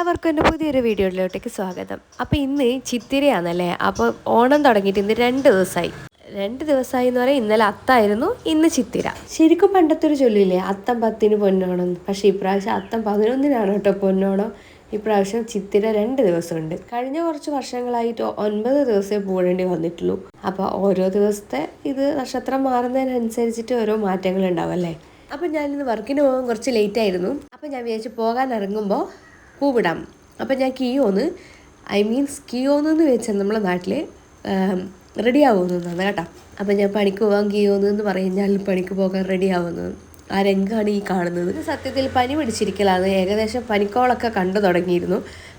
എല്ലാവർക്കും എന്റെ പുതിയൊരു വീഡിയോയിലോട്ടേക്ക് സ്വാഗതം. അപ്പോൾ ഇന്ന് ചിത്തിരയാണല്ലേ? അപ്പോൾ ഓണം തുടങ്ങിയിട്ട് ഇന്ന് രണ്ട് ദിവസമായി രണ്ട് ദിവസമായി എന്ന് പറയാം ഇന്നലെ അത്തായിരുന്നു ഇന്ന് ചിത്തിര. ശരിക്കും പണ്ടത്തെ ഒരു ചൊല്ലില്ലേ അത്തം പത്തിന് പൊന്നോണം. പക്ഷേ ഇപ്രാവശ്യം അത്തം പതിനൊന്നിനാണ് കേട്ടോ പൊന്നോണം. ഇപ്രാവശ്യം ചിത്തിര രണ്ട് ദിവസമുണ്ട്. കഴിഞ്ഞ കുറച്ച് വർഷങ്ങളായിട്ട് ഒൻപത് ദിവസമേ പോകേണ്ടി വന്നിട്ടുള്ളൂ. അപ്പോൾ ഓരോ ദിവസത്തെ ഇത് നക്ഷത്രം മാറുന്നതിനനുസരിച്ചിട്ട് ഓരോ മാറ്റങ്ങൾ ഉണ്ടാവും അല്ലേ? അപ്പം ഞാനിന്ന് വർക്കിന് പോകാൻ കുറച്ച് ലേറ്റ് ആയിരുന്നു. അപ്പം ഞാൻ വിചാരിച്ചു പോകാൻ ഇറങ്ങുമ്പോൾ പൂവിടാം അപ്പം ഞാൻ കിയോന്ന് ഐ മീൻസ് കിയോന്ന് വെച്ചാൽ നമ്മളെ നാട്ടിൽ റെഡി ആവുന്നതാണ് കേട്ടോ. അപ്പം ഞാൻ പണിക്ക് പോകാൻ കിയോന്ന് എന്ന് പറഞ്ഞാൽ പണിക്ക് പോകാൻ റെഡി ആവുന്നത് ആ രംഗമാണ് ഈ കാണുന്നത്. സത്യത്തിൽ പനി പിടിച്ചിരിക്കലാണ്. ഏകദേശം പനിക്കോളൊക്കെ കണ്ടു തുടങ്ങിയിരുന്നു.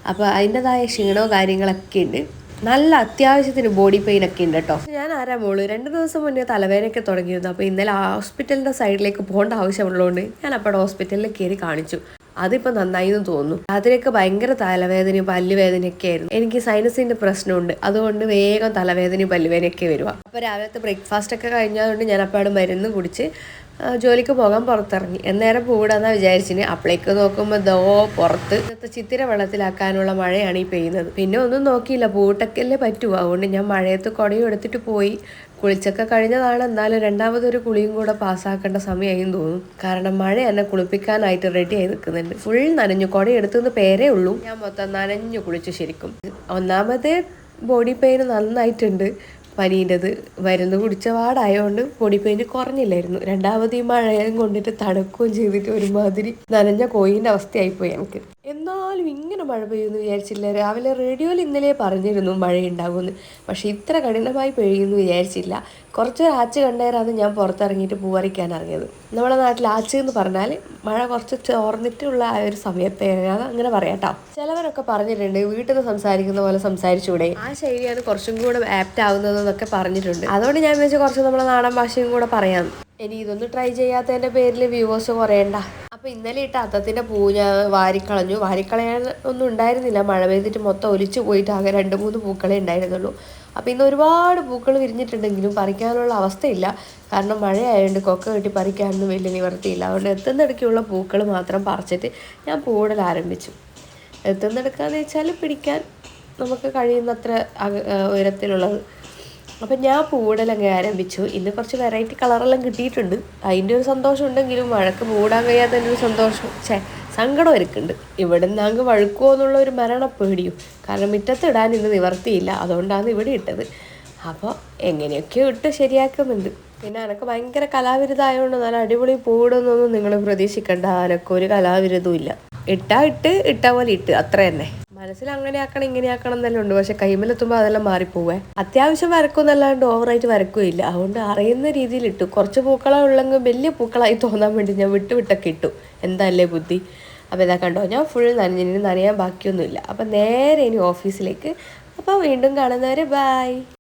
അപ്പോൾ അതിന്റെതായ ക്ഷീണവും കാര്യങ്ങളൊക്കെ ഉണ്ട്. നല്ല അത്യാവശ്യത്തിന് ബോഡി പെയിൻ ഒക്കെ ഉണ്ട് കേട്ടോ. ഞാൻ ആരാ മോൾ? രണ്ട് ദിവസം മുന്നേ തലവേദനയൊക്കെ തുടങ്ങിയിരുന്നു. അപ്പോൾ ഇന്നലെ ഹോസ്പിറ്റലിന്റെ സൈഡിലേക്ക് പോകേണ്ട ആവശ്യമുള്ളതുകൊണ്ട് ഞാൻ അപ്പോൾ ഹോസ്പിറ്റലിൽ കയറി കാണിച്ചു. അതിപ്പോൾ നന്നായി എന്ന് തോന്നുന്നു. രാത്രിയൊക്കെ ഭയങ്കര തലവേദനയും പല്ലുവേദനയൊക്കെ ആയിരുന്നു. എനിക്ക് സൈനസിന്റെ പ്രശ്നമുണ്ട്. അതുകൊണ്ട് വേഗം തലവേദനയും പല്ലുവേദനയൊക്കെ വരുക അപ്പോൾ രാവിലത്തെ ബ്രേക്ക്ഫാസ്റ്റ് ഒക്കെ കഴിഞ്ഞതുകൊണ്ട് ഞാൻ അപ്പോൾ അവിടെ മരുന്ന് കുടിച്ച് ജോലിക്ക് പോകാൻ പുറത്തിറങ്ങി. എന്നേരം പൂവിടാന്നാ വിചാരിച്ചിന്. അപ്പളേക്ക് നോക്കുമ്പോൾ ദോ പുറത്ത്. ഇന്നത്തെ ചിത്തിര വെള്ളത്തിലാക്കാനുള്ള മഴയാണ് ഈ പെയ്യുന്നത്. പിന്നെ ഒന്നും നോക്കിയില്ല. പൂട്ടക്കല്ലേ പറ്റൂ. അതുകൊണ്ട് ഞാൻ മഴയത്ത് കുടയും എടുത്തിട്ട് പോയി. കുളിച്ചൊക്കെ കഴിഞ്ഞതാണ്. എന്നാലും രണ്ടാമതൊരു കുളിയും കൂടെ പാസ്സാക്കേണ്ട സമയമായി തോന്നും കാരണം മഴ എന്നെ കുളിപ്പിക്കാനായിട്ട് റെഡി ആയി നിൽക്കുന്നുണ്ട്. ഫുൾ നനഞ്ഞു കുട എടുത്തുനിന്ന് പേരേ ഉള്ളൂ. ഞാൻ മൊത്തം നനഞ്ഞു കുളിച്ച് ശരിക്കും. ഒന്നാമത് ബോഡി പെയിൻ നന്നായിട്ടുണ്ട്. പനീന്റെത് മരുന്ന് കുടിച്ച പാടായതുകൊണ്ട് ബോഡി പെയിൻ കുറഞ്ഞില്ലായിരുന്നു. രണ്ടാമത് ഈ മഴയും കൊണ്ടിട്ട് തണുക്കുകയും ചെയ്തിട്ട് ഒരുമാതിരി നനഞ്ഞ കോയിന്റെ അവസ്ഥയായിപ്പോയി എനിക്ക്. മഴ പെയ്യുമെന്ന് വിചാരിച്ചില്ല. രാവിലെ റേഡിയോയിൽ ഇന്നലെ പറഞ്ഞിരുന്നു മഴയുണ്ടാകുമെന്ന്. പക്ഷെ ഇത്ര കഠിനമായി പെയ്യുമെന്ന് വിചാരിച്ചില്ല. കുറച്ച് ആച്ച് കണ്ടേരാണ് ഞാൻ പുറത്തിറങ്ങിയിട്ട് പൂവറിക്കാൻ ഇറങ്ങിയത്. നമ്മുടെ നാട്ടിൽ ആച്ച് എന്ന് പറഞ്ഞാൽ മഴ കുറച്ച് ചോർന്നിട്ടുള്ള ആ ഒരു സമയത്തെ അങ്ങനെ പറയാട്ടോ ചിലവരൊക്കെ പറഞ്ഞിട്ടുണ്ട് വീട്ടിൽ നിന്ന് സംസാരിക്കുന്ന പോലെ സംസാരിച്ചൂടെ. ആ ശൈലിയാണ് കുറച്ചും കൂടെ ആപ്റ്റ് ആവുന്നതെന്നൊക്കെ പറഞ്ഞിട്ടുണ്ട്. അതുകൊണ്ട് ഞാൻ വിചാരിച്ചു കുറച്ച് നമ്മുടെ നാടൻ ഭാഷയും കൂടെ പറയാം. ഇനി ഇതൊന്നും ട്രൈ ചെയ്യാത്തതിന്റെ പേരിൽ വ്യൂവേഴ്സ് കുറയണ്ട. അപ്പൊ ഇന്നലെ ഇട്ട അത്തത്തിന്റെ പൂ ഞാൻ വാരിക്കളഞ്ഞു. വാരിക്കളയാൻ ഒന്നും ഉണ്ടായിരുന്നില്ല. മഴ പെയ്തിട്ട് മൊത്തം ഒലിച്ചു പോയിട്ട് ആകെ രണ്ട് മൂന്ന് പൂക്കളേ ഉണ്ടായിരുന്നുള്ളൂ. അപ്പൊ ഇന്ന് ഒരുപാട് പൂക്കൾ വിരിഞ്ഞിട്ടുണ്ടെങ്കിലും പറിക്കാനുള്ള അവസ്ഥയില്ല. കാരണം മഴയായതുകൊണ്ട് കൊക്ക കെട്ടി പറിക്കാനൊന്നും വലിയ നിവർത്തിയില്ല. അതുകൊണ്ട് എത്തുന്നിടയ്ക്കുള്ള പൂക്കൾ മാത്രം പറിച്ചിട്ട് ഞാൻ പൂടൽ ആരംഭിച്ചു. എത്തുന്നിടക്കാന്ന് വെച്ചാൽ പിടിക്കാൻ നമുക്ക് കഴിയുന്നത്ര ഉയരത്തിലുള്ളത് അപ്പം ഞാൻ പൂവിടലങ്ങ് ആരംഭിച്ചു. ഇന്ന് കുറച്ച് വെറൈറ്റി കളറെല്ലാം കിട്ടിയിട്ടുണ്ട്. അതിന്റെ ഒരു സന്തോഷം ഉണ്ടെങ്കിലും മഴക്ക് മൂടാൻ കഴിയാത്തതിന്റെ ഒരു സന്തോഷം. ഛേ സങ്കടം എനിക്കുണ്ട്. ഇവിടെ നിന്ന് അങ്ങ് വഴുക്കുമോ എന്നുള്ള ഒരു മരണ പേടിയും. കാരണം മുറ്റത്തിടാൻ ഇന്ന് നിവർത്തിയില്ല. അതുകൊണ്ടാണ് ഇവിടെ ഇട്ടത്. അപ്പോൾ എങ്ങനെയൊക്കെയോ ഇട്ട് ശരിയാക്കുന്നുണ്ട്. പിന്നെ അനക്ക് ഭയങ്കര കലാവിരുദ്ധമായതുകൊണ്ട് നല്ല അടിപൊളി പൂവിടുന്നൊന്നും നിങ്ങൾ പ്രതീക്ഷിക്കേണ്ട. അനക്കൊരു കലാവിരുദ്ധവും ഇല്ല ഇട്ടാ ഇട്ട് ഇട്ട പോലെ ഇട്ട്. അത്ര തന്നെ. മനസ്സിൽ അങ്ങനെ ആക്കണം ഇങ്ങനെ ആക്കണം എന്നെല്ലാം ഉണ്ട് പക്ഷെ കൈമലെത്തുമ്പോൾ അതെല്ലാം മാറിപ്പോവേ. അത്യാവശ്യം വരക്കുമെന്നല്ലാണ്ട് ഓവറായിട്ട് വരക്കുകയില്ല അതുകൊണ്ട് അറിയുന്ന രീതിയിൽ ഇട്ടു. കുറച്ച് പൂക്കളെ ഉള്ളെങ്കിൽ വലിയ പൂക്കളായി തോന്നാൻ വേണ്ടി ഞാൻ വിട്ട് വിട്ടൊക്കെ ഇട്ടു. എന്തല്ലേ ബുദ്ധി? അപ്പോൾ ഇതാ കണ്ടോ ഞാൻ ഫുൾ നനഞ്ഞിന് നനയാൻ ബാക്കിയൊന്നുമില്ല. അപ്പം നേരെ ഇനി ഓഫീസിലേക്ക്. അപ്പോൾ വീണ്ടും കാണുന്നവരെ ബായ്